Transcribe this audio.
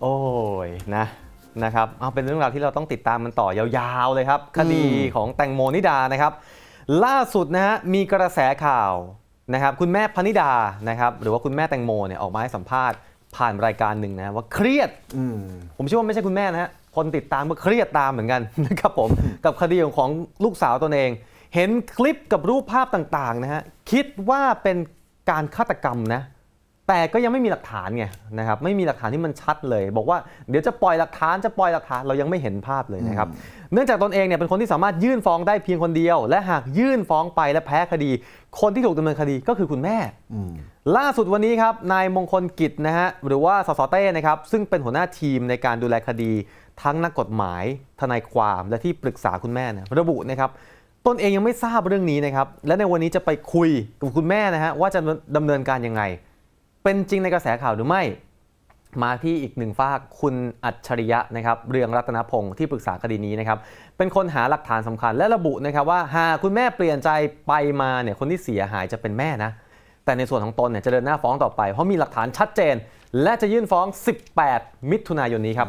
โอ้ยนะนะครับเอาเป็นเรื่องราวที่เราต้องติดตามมันต่อยาวๆเลยครับ คดีของแตงโมนิดานะครับ ล่าสุดนะฮะมีกระแสข่าวนะครับคุณแม่พนิดานะครับหรือว่าคุณแม่แตงโมเนี่ยออกมาให้สัมภาษณ์ผ่านรายการหนึ่งนะว่าเครียดอืมผมเชื่อว่าไม่ใช่คุณแม่นะฮะคนติดตามก็เครียดตามเหมือนกันนะครับผมกับคดีของของลูกสาวตนเอง เห็นคลิปกับรูปภาพต่างๆนะฮะคิดว่าเป็นการฆาตกรรมนะ แต่ก็ยังไม่มีหลักฐานไงนะครับไม่มีหลักฐานที่มันชัดเลย บอกว่าเดี๋ยวจะปล่อยหลักฐานจะปล่อยหลักฐานเรายังไม่เห็นภาพเลยนะครับเนื่องจากตนเองเนี่ยเป็นคนที่สามารถยื่นฟ้องได้เพียงคนเดียว และหากยื่นฟ้องไปและแพ้คดี คนที่ถูกดำเนินคดีก็คือคุณแม่อืมล่าสุดวันนี้ครับนายมงคลกิจนะฮะหรือว่าสสเต้นะครับซึ่งเป็นหัวหน้าทีมในการดูแลคดี ทั้งนักกฎหมายทนายความและที่ปรึกษาคุณแม่เนี่ยระบุนะครับตนเองยังไม่ทราบเรื่องนี้นะครับและในวันนี้จะไปคุยกับคุณแม่นะฮะว่าจะดำเนินการยังไง เป็นจริงในกระแสข่าวหรือไม่ มาที่อีกหนึ่งฝากคุณอัจฉริยะนะครับเรืองรัตนพงศ์ที่ปรึกษาคดีนี้นะครับเป็นคนหาหลักฐานสำคัญและระบุนะครับว่าหากคุณแม่เปลี่ยนใจไปมาเนี่ยคนที่เสียหายจะเป็นแม่นะแต่ในส่วนของตนเนี่ยจะเดินหน้าฟ้องต่อไป เพราะมีหลักฐานชัดเจน และจะยื่นฟ้อง 18 มิถุนายนนี้ครับ